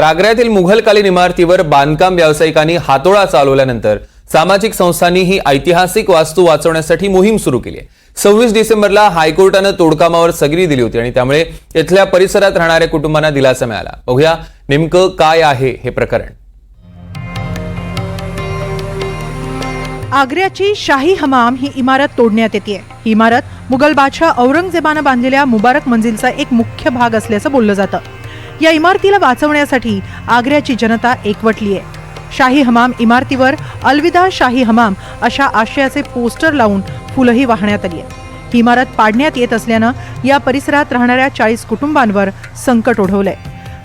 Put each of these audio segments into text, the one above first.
तर आग्र्यातील मुघलकालीन इमारतीवर बांधकाम व्यावसायिकांनी हातोळा चालवल्यानंतर सामाजिक संस्थांनी ही ऐतिहासिक वास्तू वाचवण्यासाठी मोहीम सुरू केली आहे. सव्वीस डिसेंबरला हायकोर्टानं तोडकामावर सगळी दिली होती आणि त्यामुळे इथल्या परिसरात राहणाऱ्या कुटुंबांना दिलासा मिळाला. बघूया नेमकं काय आहे हे प्रकरण. आग्र्याची शाही हमाम ही इमारत तोडण्यात येते. ही इमारत मुघल बादशाह औरंगजेबानं बांधलेल्या मुबारक मंजिलचा एक मुख्य भाग असल्याचं बोललं जातं. या इमारतीला वाचवण्यासाठी आग्र्याची जनता एकवटली आहे शाही हमाम इमारतीवर अलविदा शाही हमाम अशा आशयाचे पोस्टर लावून फुलंही वाहण्यात आली आहे ही इमारत पाडण्यात येत असल्यानं या परिसरात राहणाऱ्या चाळीस कुटुंबांवर संकट ओढवलंय.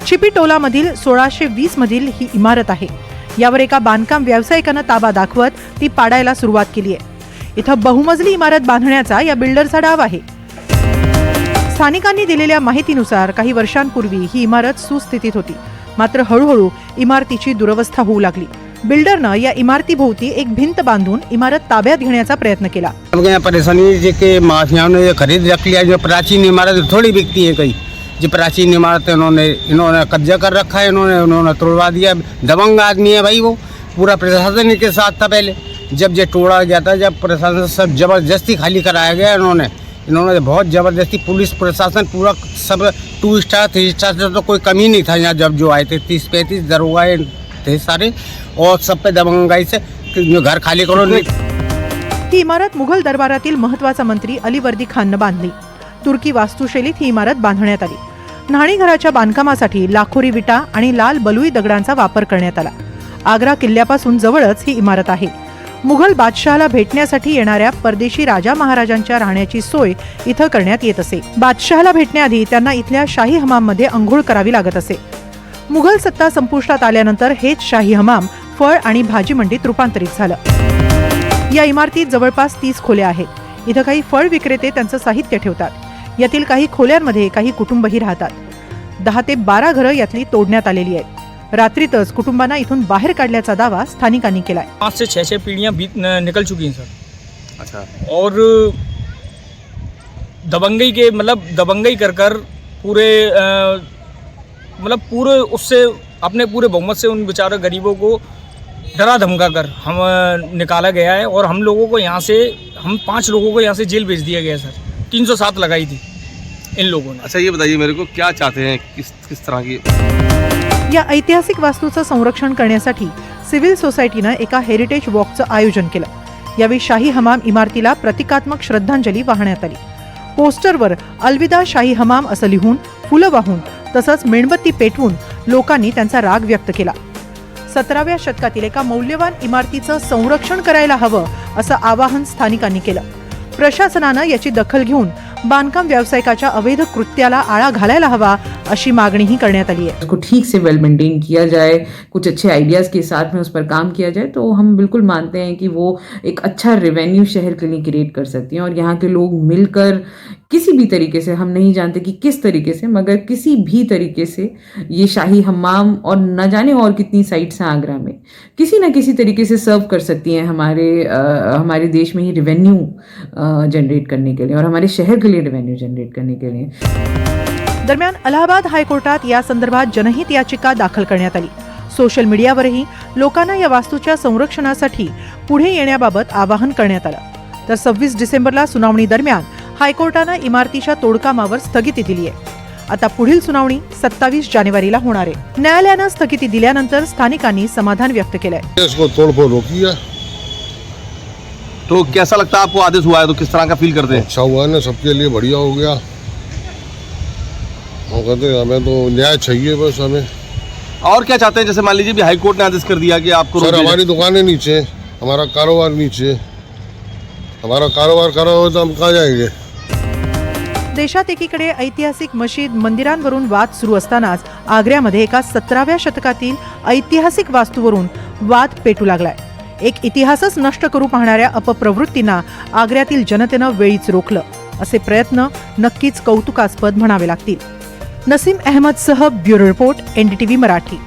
चिपीटोलामधील सोळाशे वीस मधील ही इमारत आहे. यावर एका बांधकाम व्यावसायिकानं ताबा दाखवत ती पाडायला सुरुवात केली आहे इथं बहुमजली इमारत बांधण्याचा या बिल्डरचा डाव आहे. स्थानिकांनी दिलेल्या माहितीनुसार काही वर्षांपूर्वी ही इमारत सुस्थितीत होती. मात्र हळूहळू इमारतीची दुरवस्था होऊ लागली. बिल्डरनं या इमारतीभोवती एक भिंत बांधून इमारत ताब्यात घेण्याचा प्रयत्न केला. परेशानी जे कि माफियाओं ने खरीद रख लिया जो प्राचीन इमारत थोड़ी बिकती है कई जो प्राचीन इमारत इन्होंने इन्होंने कब्जा कर रखा है इन्होंने उन्होंने तोड़वा दिया. दबंग आदमी है भाई वो. पूरा प्रशासन के साथ था पहले. जब ये तोड़ा गया था जब प्रशासन सब जबरदस्ती खाली कराया गया इन्होंने. इन्होंने बहुत ज़बरदस्ती पुलिस प्रशासन पूरा सब टू स्टार थ्री स्टार से तो कोई कमी नहीं था यहाँ जब जो आए थे तीस पैंतीस दरोगाए थे सारे और सब पे दबंगाई से घर खाली करो नहीं ही इमारत मुघल दरबारातील महत्त्वाचा मंत्री अली वर्दी खाननं बांधली. तुर्की वास्तुशैलीत ही इमारत बांधण्यात आली. न्हाणीघराच्या बांधकामासाठी लाखोरी विटा आणि लाल बलुई दगडांचा वापर करण्यात आला. आग्रा किल्ल्यापासून जवळच ही इमारत आहे. मुघल बादशहाला भेटण्यासाठी येणाऱ्या परदेशी राजा महाराजांच्या राहण्याची सोय इथं करण्यात येत असे. बादशहाला भेटण्याआधी त्यांना इथल्या शाही हमाममध्ये अंघोळ करावी लागत असे. मुघल सत्ता संपुष्टात आल्यानंतर हेच शाही हमाम फळ आणि भाजी मंडीत रूपांतरित झालं. या इमारतीत जवळपास तीस खोल्या आहेत. इथं काही फळ विक्रेते त्यांचं साहित्य ठेवतात. यातील काही खोल्यांमध्ये काही कुटुंबही राहतात. दहा ते बारा घरं यातली तोडण्यात आलेली आहेत. रात्रीतच कुटुंबांना इथून बाहेर काढल्याचा दावा स्थानिकांनी केलाय. पाँच से छः छः पीढ़ियाँ बीत न- निकल चुकी हैं सर. अच्छा. और दबंगई के मतलब दबंगई कर कर पूरे अ, मतलब पूरे उससे अपने पूरे बहुमत से उन बेचारे गरीबों को डरा धमका कर हम अ, निकाला गया है और हम लोगों को यहाँ से हम पांच लोगों को यहाँ से जेल भेज दिया गया है सर। तीन सौ सात लगाई थी इन लोगों ने। अच्छा ये बताइए मेरे को क्या चाहते हैं किस किस तरह की या ऐतिहासिक वास्तूचं संरक्षण करण्यासाठी सिव्हिल सोसायटीनं एका हेरिटेज वॉकचं आयोजन केलं. यावेळी शाही हमाम इमारतीला प्रतिकात्मक श्रद्धांजली वाहण्यात आली. पोस्टरवर अलविदा शाही हमाम असं लिहून फुलं वाहून तसंच मेणबत्ती पेटवून लोकांनी त्यांचा राग व्यक्त केला. सतराव्या शतकातील एका मौल्यवान इमारतीचं संरक्षण करायला हवं असं आवाहन स्थानिकांनी केलं. प्रशासनानं याची दखल घेऊन बांधकाम व्यावसायिकाच्या अवैध कृत्याला आळा घालायला हवा अशी मागणीही करण्यात आली आहे. उसको ठीक से वेल मेंटेन किया जाए कुछ अच्छे आइडियाज़ के साथ में उस पर काम किया जाए तो हम बिल्कुल मानते हैं कि वो एक अच्छा रेवेन्यू शहर के लिए क्रिएट कर सकती हैं और यहाँ के लोग मिलकर किसी भी तरीके से हम नहीं जानते कि किस तरीके से मगर किसी भी तरीके से ये शाही हमाम और न जाने और कितनी साइट्स हैं आगरा में। किसी न किसी तरीके से सर्व कर सकती हैं हमारे अ, हमारे देश में ही रेवेन्यू जनरेट करने के लिए और हमारे शहर के लिए रेवेन्यू जनरेट करने के लिए। दरम्यान अलाहाबाद हायकोर्टात या संदर्भात जनहित याचिका दाखल करण्यात आली. सोशल मीडियावरही लोकांना या वास्तूच्या संरक्षणासाठी पुढे येण्याबाबत आवाहन करण्यात आलं. तर सव्वीस डिसेंबरला सुनावणी दरम्यान हायकोर्टानं इमारतीच्या तोडकामावर स्थगिती दिली आहे. आता पुढील सुनावणी सत्तावीस जानेवारीला होणार आहे. न्यायालयानं स्थगिती दिल्यानंतर स्थानिकांनी समाधान व्यक्त केलंय. तो कैसा लगता है आपको आदेश हुआ है? तो किस तरह का फील करते हैं? अच्छा हुआ है ना सबके लिए बढ़िया हो गया। हम कहते हैं हमें तो न्याय चाहिए बस हमें। और क्या चाहते हैं? जैसे मान लीजिए भी हाई कोर्ट ने आदेश कर दिया कि आपको रोक सर दिया हमारी दुकानें नीचे हमारा कारोबार नीचे हमारा कारोबार करा हो तो हम कहाँ जाएंगे? देशात एकीकडे ऐतिहासिक मशीद मंदिरांवरून वाद सुरू असतानाच आग्र्यामध्ये एका सतराव्या शतकातील ऐतिहासिक वास्तूवरून वाद पेटू लागलाय. एक इतिहासच नष्ट करू पाहणाऱ्या अपप्रवृत्तींना आग्र्यातील जनतेनं वेळीच रोखलं. असे प्रयत्न नक्कीच कौतुकास्पद म्हणावे लागतील. नसीम अहमदसह ब्युरो रिपोर्ट एनडीटीव्ही मराठी.